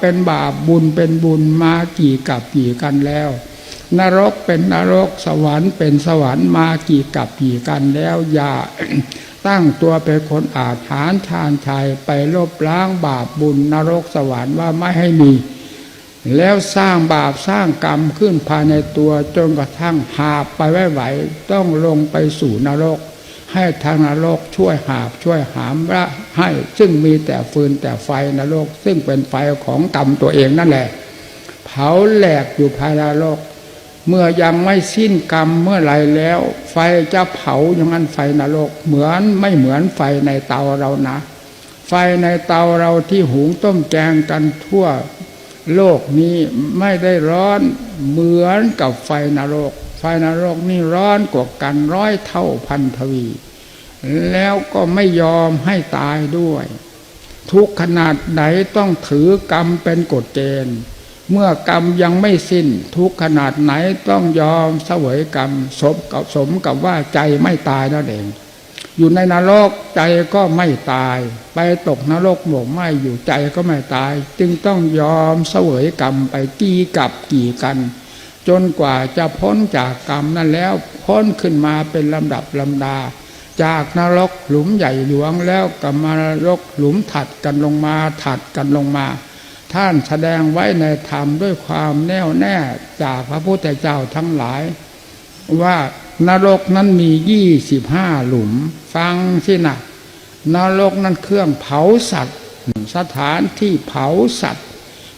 เป็นบาปบุญเป็นบุญมากี่กับกี่กันแล้ว นรกเป็นนรกสวรรค์เป็นสวรรค์มากี่กับกี่กันแล้ว อย่าตั้งตัวเป็นคนอาถรรพ์ชาญชัยไปลบล้างบาปบุญนรกสวรรค์ว่าไม่ให้มี แล้วสร้างบาปสร้างกรรมขึ้นภายในตัวจนกระทั่งหาไปไม่ไหวต้องลงไปสู่นรก ให้ทางนรกช่วยหาบช่วยหามละให้ซึ่งมีแต่ฟืนแต่ไฟนรก ซึ่งเป็นไฟของกรรมตัวเองนั่นแหละ เผาแหลกอยู่ภายในนรก เมื่อยังไม่สิ้นกรรมเมื่อไรแล้ว ไฟจะเผาอย่างนั้นไฟนรก เหมือนไม่เหมือนไฟในเตาเรานะ ไฟในเตาเราที่หุงต้มแกงกันทั่วโลกนี้ไม่ได้ร้อนเหมือนกับไฟนรก ไฟนรกนี่ร้อนกว่ากันร้อยเท่าพันทวี แล้วก็ไม่ยอมให้ตายด้วย ทุกขนาดไหนต้องถือกรรมเป็นกฎเกณฑ์เมื่อกรรมยังไม่สิ้น ทุกขนาดไหนต้องยอมเสวยกรรมสมกับสมกับว่าใจไม่ตายนั่นเอง อยู่ในนรกใจก็ไม่ตาย ไปตกนรกหมกไหมอยู่ใจก็ไม่ตาย จึงต้องยอมเสวยกรรมไปกี่กับกี่กัน จนกว่าจะพ้นจากกรรมนั้นแล้วพ้นขึ้นมาเป็นลำดับลำดา จากนรกหลุมใหญ่หลวงแล้วกับมานรกหลุมถัดกันลงมาถัดกันลงมา ท่านแสดงไว้ในธรรมด้วยความแน่วแน่จากพระพุทธเจ้าทั้งหลาย ว่านรกนั้นมียี่สิบห้าหลุม ฟังสินะนรกนั้นเครื่องเผาสัตว์ สถานที่เผาสัตว์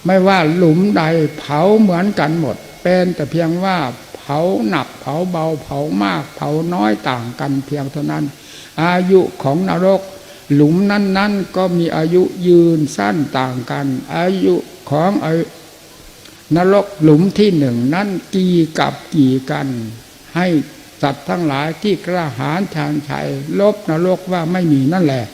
ไม่ว่าหลุมใดเผาเหมือนกันหมด เป็นแต่เพียงว่าเผาหนักเผาเบาเผามาก เผาน้อยต่างกันเพียงเท่านั้น อายุของนรก หลุมนั้นๆก็มีอายุยืนสั้นต่างกัน อายุของอนรกหลุมที่หนึ่งนั้นกี่กับกี่กัน ให้สัตว์ทั้งหลายที่กระหารชานชัยลบนรกว่าไม่มีนั่นแหละ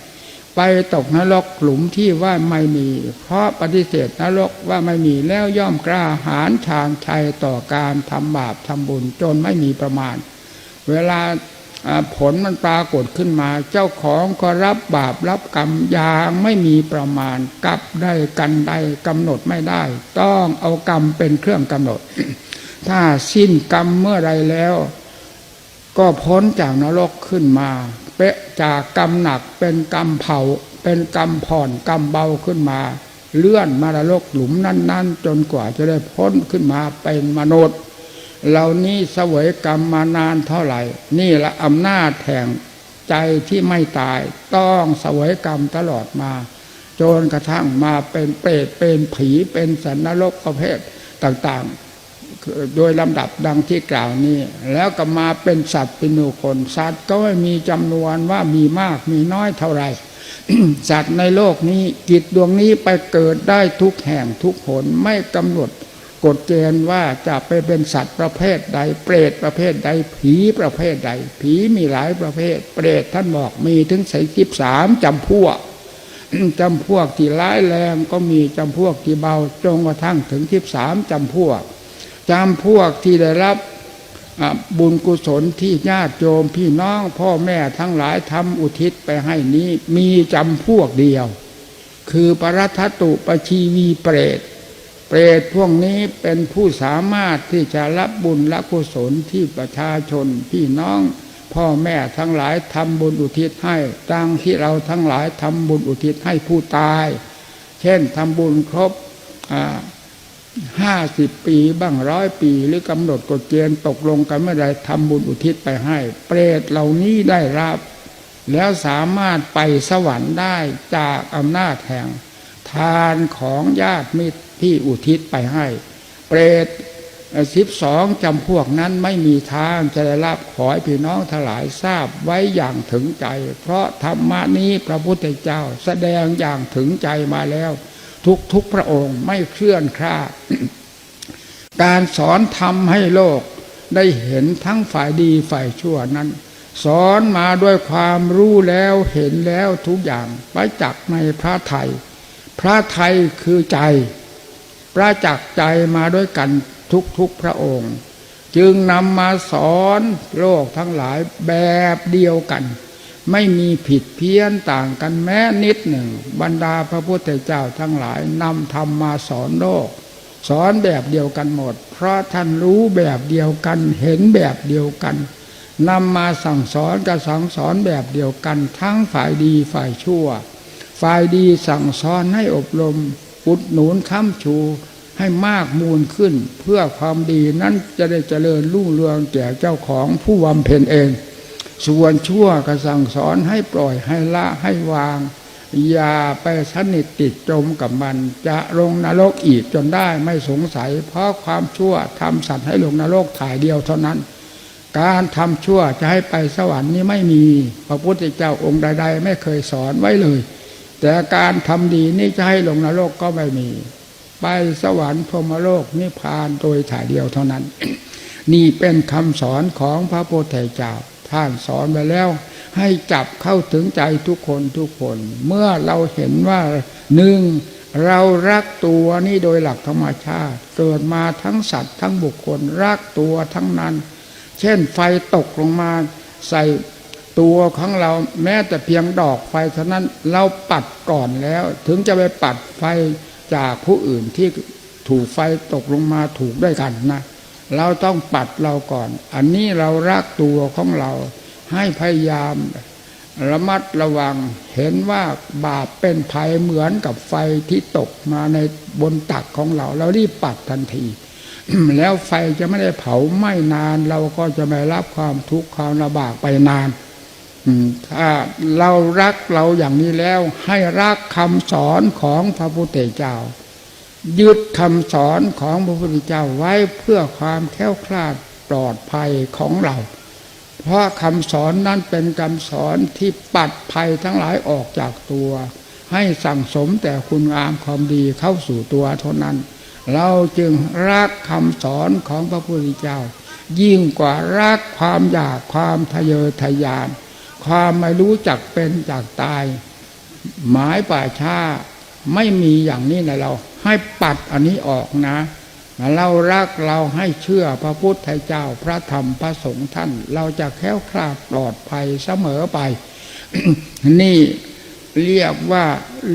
ไปตกนรกหลุมที่ว่าไม่มี เพราะปฏิเสธนรกว่าไม่มีแล้วย่อมกล้าหารชานชัยต่อการทำบาปทำบุญจนไม่มีประมาณ เวลาผลมันปรากฏขึ้นมา เจ้าของก็รับบาปรับกรรมอย่างไม่มีประมาณกับได้กันได้กำหนดไม่ได้ ต้องเอากรรมเป็นเครื่องกำหนด ถ้าสิ้นกรรมเมื่อไรแล้ว ก็พ้นจากนรกขึ้นมา จากกรรมหนักเป็นกรรมเผา เป็นกรรมผ่อนกรรมเบาขึ้นมา เลื่อนมานรกหลุมนั้นๆ จนกว่าจะได้พ้นขึ้นมาเป็นมนุษย์เหล่านี้เสวยกรรมมานานเท่าไหร่ นี่ละอำนาจแห่งใจที่ไม่ตายต้องเสวยกรรมตลอดมา จนกระทั่งมาเป็นเปรตเป็นผีเป็นสันนรกประเภทต่างๆ โดยลำดับดังที่กล่าวนี้ แล้วก็มาเป็นสัตว์เป็นนุคนสัตว์ก็ไม่มีจำนวนว่ามีมากมีน้อยเท่าไหร่สัตว์ในโลกนี้กิจดวงนี้ไปเกิดได้ทุกแห่งทุกหนไม่กำหนดกฎเกณฑ์ว่าจะไปเป็นสัตว์ประเภทใด เปรตประเภทใด ผีประเภทใด ผีมีหลายประเภท เปรตท่านบอกมีถึงใส่สิบสามจำพวกจำพวกที่ร้ายแรงก็มีจำพวกที่เบาจงกระทั่งถึงสิบสามจำพวก จำพวกที่ได้รับบุญกุศลที่ญาติโยมพี่น้องพ่อแม่ทั้งหลายทำอุทิศไปให้นี้มีจำพวกเดียว คือปรัตตุปชีวีเปรต เปรตพวกนี้เป็นผู้สามารถที่จะรับบุญละกุศลที่ประชาชนพี่น้อง พ่อแม่ทั้งหลายทำบุญอุทิศให้ดังที่เราทั้งหลายทำบุญอุทิศให้ผู้ตาย เช่นทำบุญครบ ห้าสิบปีบ้างร้อยปีหรือกำหนดกฎเกณฑ์ตกลงกันเมื่อใดทำบุญอุทิศไปให้ เปรตเหล่านี้ได้รับ แล้วสามารถไปสวรรค์ได้จากอำนาจแห่ง ทานของญาติมิตรที่อุทิศไปให้ เปรตสิบสองจำพวกนั้นไม่มีทางจะได้รับขอให้พี่น้องทั้งหลายทราบไว้อย่างถึงใจ เพราะธรรมะนี้พระพุทธเจ้าแสดงอย่างถึงใจมาแล้ว ทุกทุกพระองค์ไม่เคลื่อนคลาดการสอนทำให้โลกได้เห็นทั้งฝ่ายดีฝ่ายชั่วนั้น สอนมาด้วยความรู้แล้วเห็นแล้วทุกอย่างไปจักในพระไทย พระไทยคือใจ ประจักษ์ใจมาด้วยกันทุกทุกพระองค์ จึงนำมาสอนโลกทั้งหลายแบบเดียวกัน ไม่มีผิดเพี้ยนต่างกันแม้นิดหนึ่ง บรรดาพระพุทธเจ้าทั้งหลายนำธรรมมาสอนโลก สอนแบบเดียวกันหมด เพราะท่านรู้แบบเดียวกันเห็นแบบเดียวกันนำมาสั่งสอนกับสั่งสอนแบบเดียวกัน ทั้งฝ่ายดีฝ่ายชั่ว ฝ่ายดีสั่งสอนให้อบรมอุดหนุนค้ำชูให้มากมูลขึ้น เพื่อความดีนั้นจะได้เจริญรุ่งเรืองแก่เจ้าของผู้บำเพ็ญเอง ส่วนชั่วก็สั่งสอนให้ปล่อยให้ละให้วาง อย่าไปสนิทติดจมกับมัน จะลงนรกอีกจนได้ไม่สงสัย เพราะความชั่วทำสัตว์ให้ลงนรกถ่ายเดียวเท่านั้น การทำชั่วจะให้ไปสวรรค์นี้ไม่มี พระพุทธเจ้าองค์ใด ๆ ไม่เคยสอนไว้เลย แต่การทำดีนี่จะให้ลงนรกก็ไม่มี ไปสวรรค์พรหมโลกนิพพานโดยถ่ายเดียวเท่านั้น นี่เป็นคำสอนของพระพุทธเจ้า ท่านสอนไปแล้ว ให้จับเข้าถึงใจทุกคนทุกคน เมื่อเราเห็นว่าหนึ่งเรารักตัวนี่โดยหลักธรรมชาติ เกิดมาทั้งสัตว์ทั้งบุคคลรักตัวทั้งนั้น เช่นไฟตกลงมาใส่ตัวของเราแม้แต่เพียงดอกไฟเท่านั้นเราปัดก่อนแล้ว ถึงจะไปปัดไฟจากผู้อื่นที่ถูกไฟตกลงมาถูกด้วยกันนะ เราต้องปัดเราก่อน อันนี้เรารักตัวของเรา ให้พยายาม ระมัดระวังเห็นว่าบาปเป็นภัยเหมือนกับไฟที่ตกมาในบนตักของเรา เรารีบปัดทันที แล้วไฟจะไม่ได้เผาไหม้นาน เราก็จะไม่รับความทุกข์ความลำบากไปนานถ้าเรารักเราอย่างนี้แล้วให้รักคำสอนของพระพุทธเจ้า ยึดคำสอนของพระพุทธเจ้าไว้เพื่อความแค้วคลาดปลอดภัยของเรา เพราะคำสอนนั้นเป็นคำสอนที่ปัดภัยทั้งหลายออกจากตัว ให้สั่งสมแต่คุณงามความดีเข้าสู่ตัวเท่านั้น เราจึงรักคำสอนของพระพุทธเจ้า ยิ่งกว่ารักความอยากความทะเยอทะยาน ความไม่รู้จักเป็นจากตาย หมายป่าช้าไม่มีอย่างนี้ในเรา ให้ปัดอันนี้ออกนะเรารักเราให้เชื่อพระพุทธเจ้าพระธรรมพระสงฆ์ท่าน เราจะแค้วคลาดปลอดภัยเสมอไป นี่เรียกว่า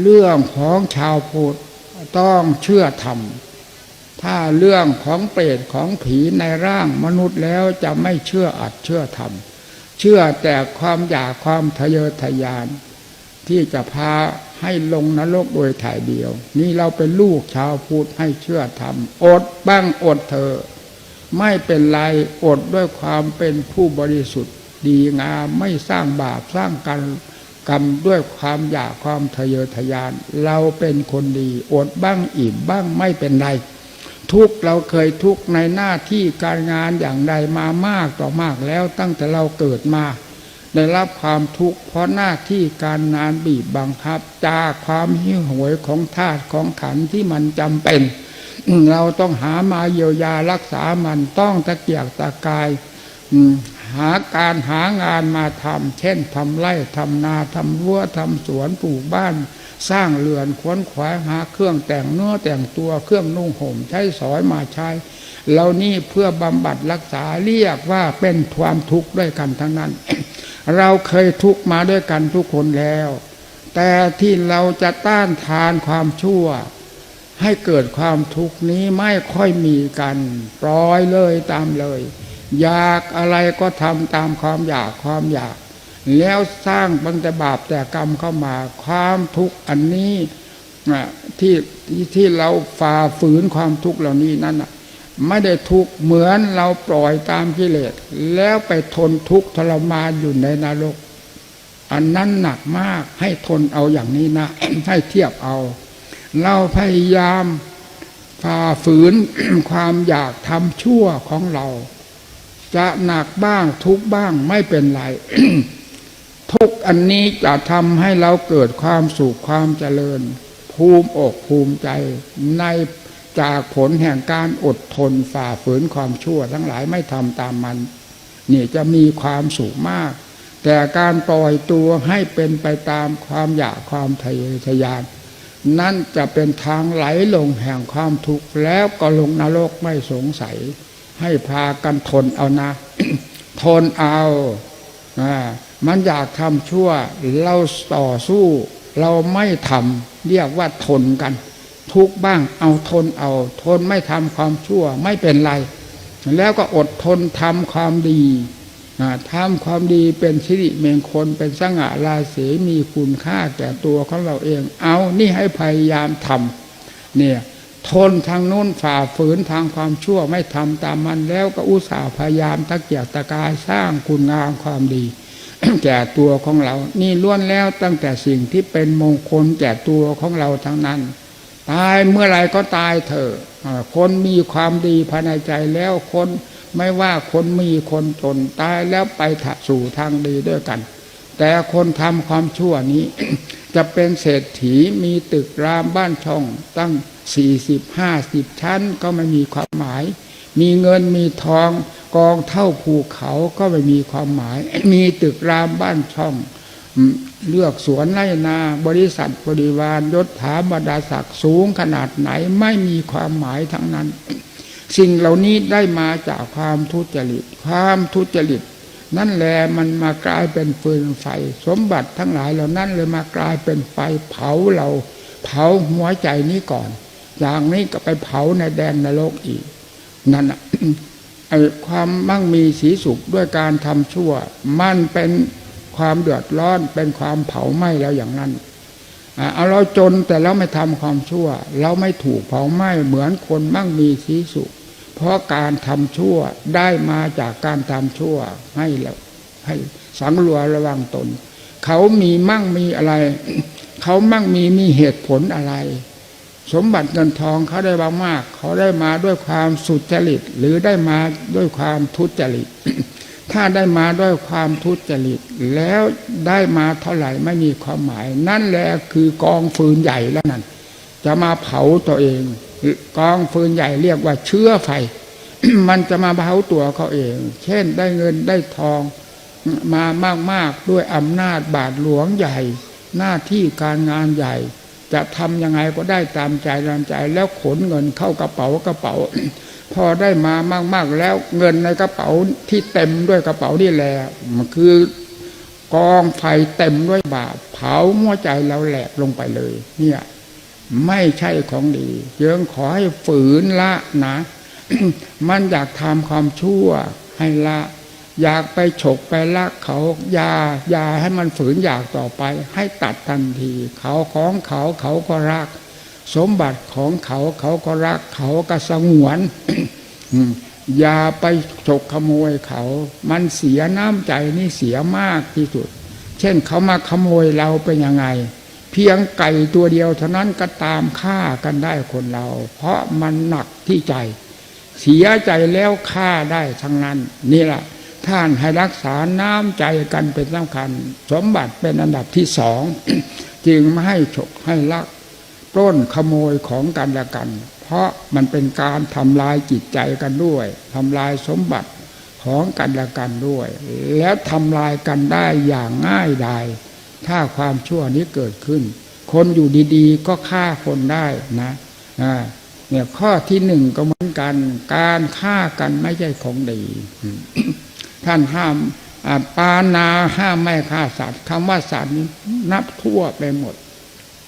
เรื่องของชาวพุทธต้องเชื่อธรรม ถ้าเรื่องของเปรตของผีในร่างมนุษย์แล้วจะไม่เชื่ออัดเชื่อธรรม เชื่อแต่ความอยากความทะเยอทะยาน ที่จะพาให้ลงนรกโดยถ่ายเดียว นี่เราเป็นลูกชาวพุทธให้เชื่อธรรมอดบ้างอดเถอะไม่เป็นไรอดด้วยความเป็นผู้บริสุทธิ์ดีงามไม่สร้างบาปสร้างกันกรรมด้วยความอยากความทะเยอทะยาน เราเป็นคนดี อดบ้างอิ่มบ้างไม่เป็นไร ทุกเราเคยทุกในหน้าที่การงานอย่างใดมามากต่อมากแล้วตั้งแต่เราเกิดมา ได้รับความทุกข์เพราะหน้าที่การงานบีบบังคับ จากความหิวโหวยของธาตุของขันที่มันจำเป็น เราต้องหามาเยียวยารักษามันต้องตะเกียกตะกายหาการหางานมาทำเช่นทำไร่ทำนาทำรั้วทำสวนปลูกบ้าน สร้างเรือนขวนขวายหาเครื่องแต่งเนื้อแต่งตัวเครื่องนุ่งห่มใช้สอยมาใช้เหล่านี้เพื่อบำบัดรักษาเรียกว่าเป็นความทุกข์ด้วยกันทั้งนั้น เราเคยทุกมาด้วยกันทุกคนแล้ว แต่ที่เราจะต้านทานความชั่ว ให้เกิดความทุกข์นี้ไม่ค่อยมีกัน ปล่อยเลยตามเลย อยากอะไรก็ทำตามความอยากความอยาก แล้วสร้างบังแต่บาปแต่กรรมเข้ามาความทุกข์อันนี้ที่ที่เราฝ่าฝืนความทุกข์เหล่านี้นั่นน่ะ ไม่ได้ทุกข์เหมือนเราปล่อยตามกิเลสแล้วไปทนทุกข์ทรมานอยู่ในนรก อันนั้นหนักมากให้ทนเอาอย่างนี้นะ ให้เทียบเอา เราพยายามฝ่าฝืนความอยากทำชั่วของเรา จะหนักบ้างทุกบ้างไม่เป็นไร ทุกอันนี้จะทำให้เราเกิดความสุขความเจริญ ภูมิอกภูมิใจใน จากผลแห่งการอดทนฝ่าฝืนความชั่ว ทั้งหลายไม่ทำตามมัน นี่จะมีความสุขมาก แต่การปล่อยตัวให้เป็นไปตามความอยากความทะเยอทะยาน นั่นจะเป็นทางไหลลงแห่งความทุกข์แล้วก็ลงนรกไม่สงสัย ให้พากันทนเอานะ ทนเอาอ่ามันอยากทำชั่ว เราต่อสู้ เราไม่ทำเรียกว่าทนกัน ทุกข์บ้าง เอาทนเอา ทนไม่ทำความชั่วไม่เป็นไร แล้วก็อดทนทำความดีอ่าทำความดีเป็นสิริเมงคนเป็นสง่าราศีมีคุณค่าแก่ตัวของเราเอง เอานี่ให้พยายามทำเนี่ย ทนทางโน้นฝ่าฝืนทางความชั่วไม่ทำตามมันแล้วก็อุตส่าห์พยายามตะเกียกตะกายสร้างคุณงามความดี แก่ตัวของเรา นี่ล้วนแล้วตั้งแต่สิ่งที่เป็นมงคลแก่ตัวของเราทั้งนั้น ตายเมื่อไรก็ตายเถอะคนมีความดีภายในใจแล้วคนไม่ว่าคนมีคนจนตายแล้วไปถสู่ทางดีด้วยกัน แต่คนทำความชั่วนี้ จะเป็นเศรษฐีมีตึกรามบ้านช่อง ตั้งสี่สิบห้าสิบชั้นก็ไม่มีความหมาย มีเงินมีทองกองเท่าภูเขาก็ไม่มีความหมาย มีตึกรามบ้านช่อง เลือกสวนไร่นา บริษัทบริวารยศถาบรรดาศักดิ์สูงขนาดไหนไม่มีความหมายทั้งนั้น สิ่งเหล่านี้ได้มาจากความทุจริต ความทุจริต นั่นแหละมันมากลายเป็นฟืนไฟ สมบัติทั้งหลายเหล่านั้นเลยมากลายเป็นไฟเผาเรา เผาหัวใจนี้ก่อน อย่างนี้ก็ไปเผาในแดนนรกอีก นั่นน่ะความมั่งมีสีสุขด้วยการทำชั่ว มันเป็น ความเดือดร้อนเป็นความเผาไหม้แล้วอย่างนั้นเอาเราจนแต่เราไม่ทำความชั่ว เราไม่ถูกเผาไหม้เหมือนคนมั่งมีสีสุข เพราะการทำชั่วได้มาจากการทำชั่วให้เราให้สังรวระวังตน เขามีมั่งมีอะไร เขามั่งมีมีเหตุผลอะไร สมบัติเงินทองเขาได้มามาก เขาได้มาด้วยความสุจริตหรือได้มาด้วยความทุจริต ถ้าได้มาด้วยความทุจริตแล้วได้มาเท่าไหร่ไม่มีความหมาย นั่นแหละคือกองฟืนใหญ่แล้วนั่นจะมาเผาตัวเอง กองฟืนใหญ่เรียกว่าเชื้อไฟ มันจะมาเผาตัวเขาเอง เช่นได้เงินได้ทองมามากๆด้วยอำนาจบาทหลวงใหญ่ หน้าที่การงานใหญ่ จะทำยังไงก็ได้ตามใจตามใจ แล้วขนเงินเข้ากระเป๋ากระเป๋า พอได้มามาก ๆแล้วเงินในกระเป๋าที่เต็มด้วยกระเป๋านี่แหละมันคือกองไฟเต็มด้วยบาปเผาหัวใจเราแหลกลงไปเลย เนี่ย ไม่ใช่ของดียังขอให้ฝืนละนะ มันอยากทำความชั่วให้ละ อยากไปฉกไปลักเขายายาให้มันฝืนอยากต่อไป ให้ตัดทันที เขาของเขาเขาก็รัก สมบัติของเขาเขาก็รัก เขาก็สงวน อย่าไปฉกขโมยเขา มันเสียน้ำใจนี่เสียมากที่สุด เช่นเขามาขโมยเราเป็นยังไง เพียงไก่ตัวเดียวเท่านั้นก็ตามฆ่ากันได้คนเรา เพราะมันหนักที่ใจ เสียใจแล้วฆ่าได้ทั้งนั้น นี่แหละท่านให้รักษาน้ำใจกันเป็นสำคัญ สมบัติเป็นอันดับที่สองจึงไม่ให้ฉกให้ลักปล้นขโมยของกันและกัน ราะมันเป็นการทำลายจิตใจกันด้วยทำลายสมบัติของกันและกันด้วย แล้วทำลายกันได้อย่างง่ายดายถ้าความชั่วนี้เกิดขึ้น คนอยู่ดีๆ ก็ฆ่าคนได้นะเนี่ยข้อที่หนึ่งก็เหมือนกัน การฆ่ากันไม่ใช่ของดีท่านห้ามปานาห้ามไม่ฆ่าสัตว์คำว่าสัตว์นี้นับทั่วไปหมด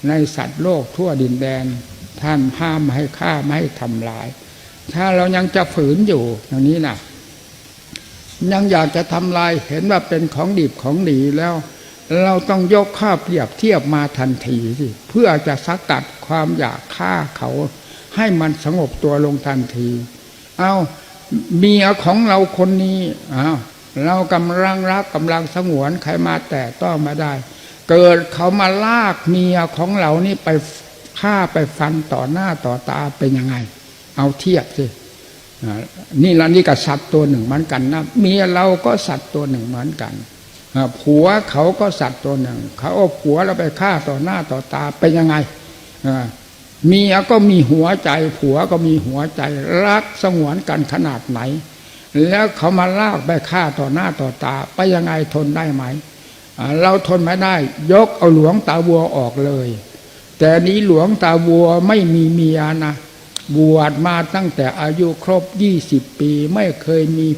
ในสัตว์โลกทั่วดินแดน ท่านห้ามไม่ให้ฆ่าไม่ให้ทำลาย ถ้าเรายังจะฝืนอยู่อย่างนี้นะยังอยากจะทำลายเห็นว่าเป็นของดีของดีแล้ว เราต้องยกข้าเปรียบเทียบมาทันทีสิเพื่อจะสกัดความอยากฆ่าเขา ให้มันสงบตัวลงทันที เอาเมียของเราคนนี้อ้าวเรากำลังรักกำลังสงวนใครมาแตะต้องมาได้ เกิดเขามาลากเมียของเรานี่ไป ฆ่าไปฟันต่อหน้าต่อตาเป็นยังไง เอาเทียบสินี่ละนี่กับสัตว์ตัวหนึ่งเหมือนกันนะเมียเราก็สัตว์ตัวหนึ่งเหมือนกันผัวเขาก็สัตว์ตัวหนึ่ง เขาเอาผัวเราไปฆ่าต่อหน้าต่อตาเป็นยังไงเมียก็มีหัวใจ ผัวก็มีหัวใจ รักสงวนกันขนาดไหน แล้วเขามาลากไปฆ่าต่อหน้าต่อตา ไปยังไงทนได้ไหม เราทนไม่ได้ ยกเอาหลวงตาบัวออกเลย แต่นี้หลวงตาบัวไม่มีเมียนะ บวชมาตั้งแต่อายุครบยี่สิบปี ไม่เคยมี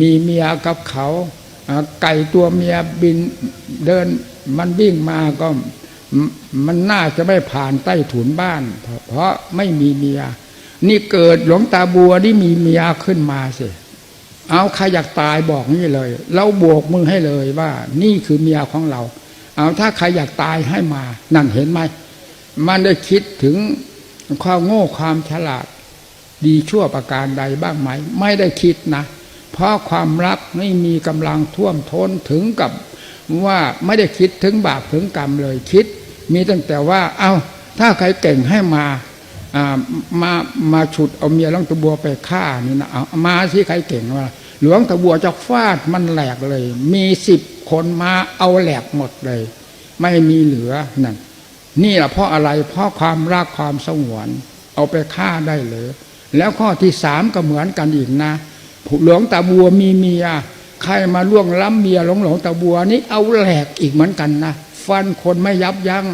มีเมียกับเขาไก่ตัวเมียบินเดินมันวิ่งมาก็มันน่าจะไม่ผ่านใต้ถุนบ้านเพราะเพราะไม่มีเมีย นี่เกิดหลวงตาบัวนี่มีเมียขึ้นมาสิเอาใครอยากตายบอกนี่เลย เราโบกมือให้เลยว่า นี่คือเมียของเรา เอาถ้าใครอยากตายให้มา นั่นเห็นไหม มันได้คิดถึงความโง่ความฉลาด ดีชั่วประการใดบ้างไหม ไม่ได้คิดนะ เพราะความรักไม่มีกำลังท่วมท้นถึงกับว่าไม่ได้คิดถึงบาปถึงกรรมเลยคิด มีตั้งแต่ว่า เอาถ้าใครเก่งให้มาอ่ามามาฉุดเอาเมียหลวงตะบัวไปฆ่านี่นะเอามาสิใครเก่งว่า หลวงตะบัวจะฟาดมันแหลกเลย มีสิบคนมาเอาแหลกหมดเลย ไม่มีเหลือนั่น นี่แหละเพราะอะไรเพราะความรักความสงวน เอาไปฆ่าได้เลย แล้วข้อที่สามก็เหมือนกันอีกนะหลวงตาบัวมีเมียใครมาล่วงล้ำเมียหลวงหลงตาบัวนี่เอาแหลกอีกเหมือนกันนะฟันคนไม่ยับยัง้ง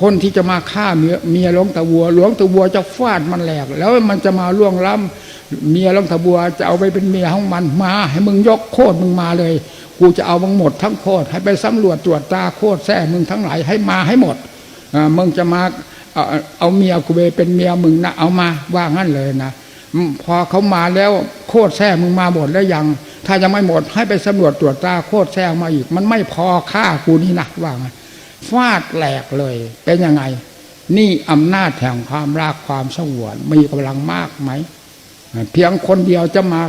คนที่จะมาฆ่าเมียเมียหลวงตาบัว หลวงตาบัวจะฟาดมันแหลก แล้วมันจะมาล่วงล้ำเมียหลวงตาบัวจะเอาไปเป็นเมียของมันมา ให้มึงยกโคตรมึงมาเลย กูจะเอามึงหมดทั้งโคตรให้ไปสำรวจตรวจตาโคตรแท้มึงทั้งหลายให้มาให้หมด มึงจะมาเอาเมียกูไปเป็นเมียมึงนะเอามาว่างั้นเลยนะพอเขามาแล้วโคตรแท้มึงมาหมดแล้วยัง ถ้ายังไม่หมดให้ไปสำรวจตรวจตาโคตรแท้มาอีก มันไม่พอฆ่ากูนี่นะว่างั้นฟาดแหลกเลย เป็นยังไง นี่อำนาจแห่งความรักความสงวนมีกำลังมากไหมเพียงคนเดียวจะมา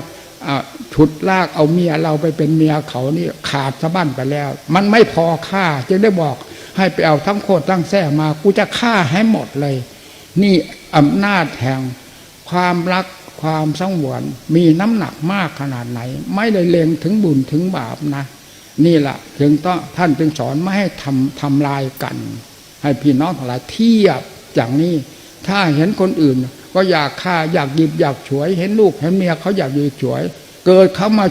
ฉุดลากเอาเมียเราไปเป็นเมียเขานี่ขาดสะบั้นไปแล้ว มันไม่พอฆ่าจึงได้บอก ให้ไปเอาทั้งโคตรทั้งแท้มา กูจะฆ่าให้หมดเลย นี่อำนาจแห่งความรักความสงวนมีน้ำหนักมากขนาดไหน ไม่ได้เลงถึงบุญถึงบาปนะ นี่แหละถึงต้องท่านจึงสอนไม่ให้ทำทำลายกัน ให้พี่น้องทั้งหลายเทียบอย่างนี้ ถ้าเห็นคนอื่น ก็อยากฆ่าอยากหยิบอยากฉวย เห็นลูกเห็นเมียเขาอยากหยิบฉวย เกิดเขามา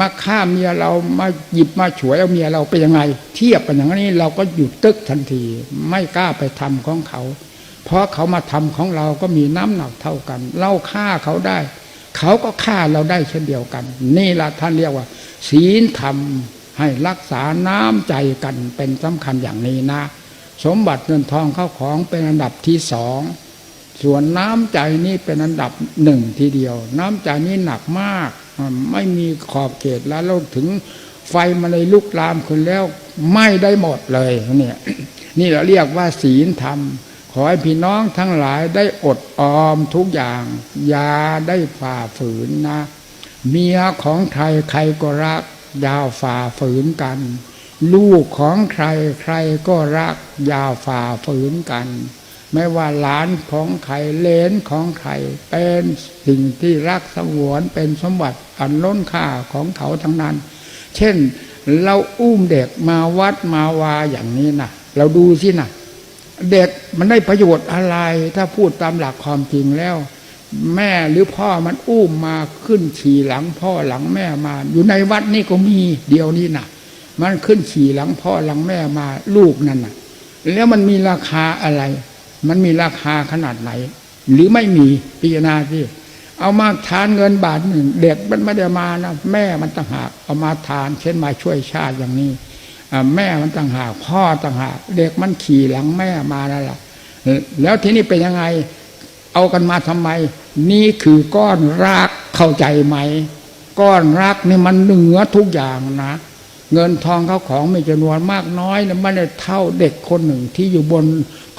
มาฆ่าเมียเรามาหยิบมาฉวยเอาเมียเราเป็นยังไง เทียบกันอย่างนี้เราก็หยุดตึกทันที ไม่กล้าไปทำของเขา เพราะเขามาทำของเราก็มีน้ำหนักเท่ากัน เราฆ่าเขาได้ เขาก็ฆ่าเราได้เช่นเดียวกัน นี่ละท่านเรียกว่า ศีลธรรมให้รักษาน้ำใจกันเป็นสำคัญอย่างนี้นะ สมบัติเงินทองเข้าของเป็นอันดับที่สอง ส่วนน้ำใจนี่เป็นอันดับหนึ่งทีเดียว น้ำใจนี่หนักมากไม่มีขอบเขตแล้วเราถึงไฟมันเลยลุกลามขึ้นแล้วไม่ได้หมดเลยเนี่ยนี่เราเรียกว่าศีลธรรม ขอให้พี่น้องทั้งหลายได้อดออมทุกอย่างอย่าได้ฝ่าฝืนนะ เมียของใครใครก็รักอยาฝ่าฝืนกัน ลูกของใครใครก็รักอยาฝ่าฝืนกัน ไม่ว่าหลานของใครเลนของใครเป็นสิ่งที่รักสงวนเป็นสมบัติอันล้นค่าของเขาทั้งนั้น เช่นเราอุ้มเด็กมาวัดมาวาอย่างนี้นะเราดูสินะเด็กมันได้ประโยชน์อะไร ถ้าพูดตามหลักความจริงแล้ว แม่หรือพ่อมันอุ้มมาขึ้นขี่หลังพ่อหลังแม่มา อยู่ในวัดนี่ก็มีเดียวนี้นะมันขึ้นขี่หลังพ่อหลังแม่มาลูกนั่นนะแล้วมันมีราคาอะไร มันมีราคาขนาดไหน หรือไม่มีพิจารณาที่เอามาทานเงินบาทหนึ่งเด็กมันไม่ได้มานะแม่มันต่างหากเอามาทาน เช่นมาช่วยชาติอย่างนี้แม่มันต่างหากพ่อต่างหากเด็กมันขี่หลังแม่มานั่นแหละแล้วทีนี้เป็นยังไง เอากันมาทำไม นี่คือก้อนรักเข้าใจไหม ก้อนรักนี่มันเหนือทุกอย่างนะเงินทองเขาของมีจำนวนมากน้อยนะไม่ได้เท่าเด็กคนหนึ่งที่อยู่บน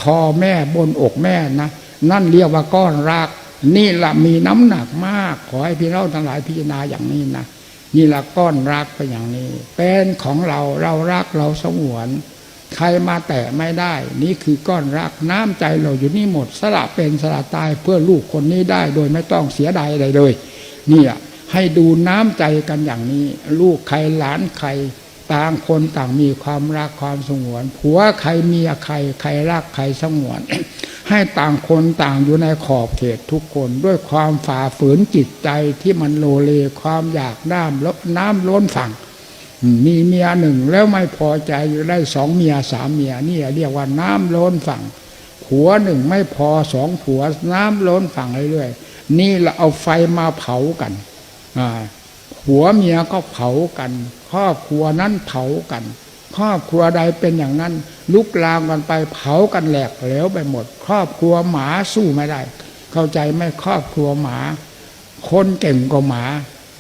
คอแม่บนอกแม่นะนั่นเรียกว่าก้อนรัก นี่ละมีน้ำหนักมาก ขอให้พี่เราทั้งหลายพิจารณาอย่างนี้นะนี่ละก้อนรักไปอย่างนี้ เป็นของเราเรารักเราสงวน ใครมาแตะไม่ได้ นี่คือก้อนรักน้ำใจเราอยู่นี่หมดสละเป็นสละตายเพื่อลูกคนนี้ได้ โดยไม่ต้องเสียดายอะไรเลย เนี่ยให้ดูน้ำใจกันอย่างนี้ ลูกใครหลานใคร ต่างคนต่างมีความรักความสงวนผัวใครเมียใครใครรักใครสงวน ให้ต่างคนต่างอยู่ในขอบเขตทุกคนด้วยความฝ่าฝืนจิตใจที่มันโลเลความอยากน้ำลดน้ำล้นฝั่ง มีเมียหนึ่งแล้วไม่พอใจอยู่ได้สองเมียสามเมียนี่เรียกว่าน้ำล้นฝั่งผัวหนึ่งไม่พอสองผัวน้ำล้นฝั่งเรื่อยๆนี่เราเอาไฟมาเผากันผัวเมียก็เผากัน ครอบครัวนั้นเผากันครอบครัวใดเป็นอย่างนั้น ลุกลามกันไปเผากันแหลกเหลวไปหมด ครอบครัวหมาสู้ไม่ได้ เข้าใจไหมครอบครัวหมา คนเก่งกว่าหมา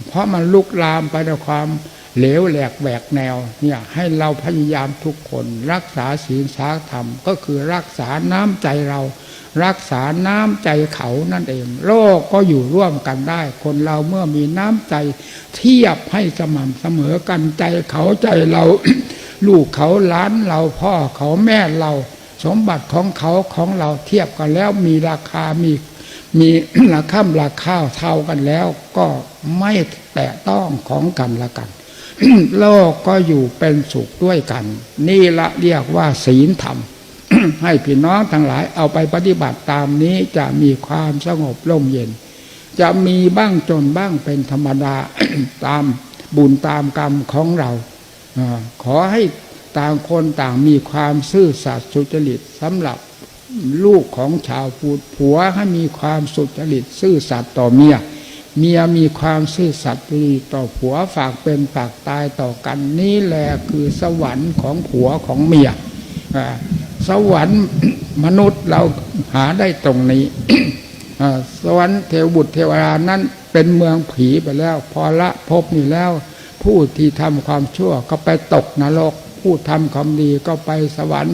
เพราะมันลุกลามไปด้วยความ เหลวแหลกแหวกแนวเนี่ยให้เราพยายามทุกคน รักษาศีลสาธรรม ก็คือรักษาน้ำใจเรา รักษาน้ำใจเขานั่นเอง โลกก็อยู่ร่วมกันได้ คนเราเมื่อมีน้ำใจ เทียบให้สม่ำเสมอกันใจเขาใจเรา ลูกเขาล้านเราพ่อเขาแม่เรา สมบัติของเขาของเราเทียบกันแล้วมีราคามีมีราคาราคาเท่ากันแล้วก็ไม่แตะต้องของกันละกัน โลกก็อยู่เป็นสุขด้วยกัน นี่ละเรียกว่าศีลธรรม ให้พี่น้องทั้งหลายเอาไปปฏิบัติตามนี้จะมีความสงบร่มเย็น จะมีบ้างจนบ้างเป็นธรรมดาตามบุญตามกรรมของเรา ขอให้ต่างคนต่างมีความซื่อสัตย์สุจริตสำหรับลูกของชาวพุทธผัวให้มีความสุจริตซื่อสัตย์ต่อเมีย เมียมีความซื่อสัตย์ดีต่อผัวฝากเป็นฝากตายต่อกันนี่แหละคือสวรรค์ของผัวของเมียสวรรค์มนุษย์เราหาได้ตรงนี้สวรรค์เทวบุตรเทวดานั้นเป็นเมืองผีไปแล้ว พอละภพนี้แล้ว ผู้ที่ทำความชั่วก็ไปตกนรก ผู้ทำความดีก็ไปสวรรค์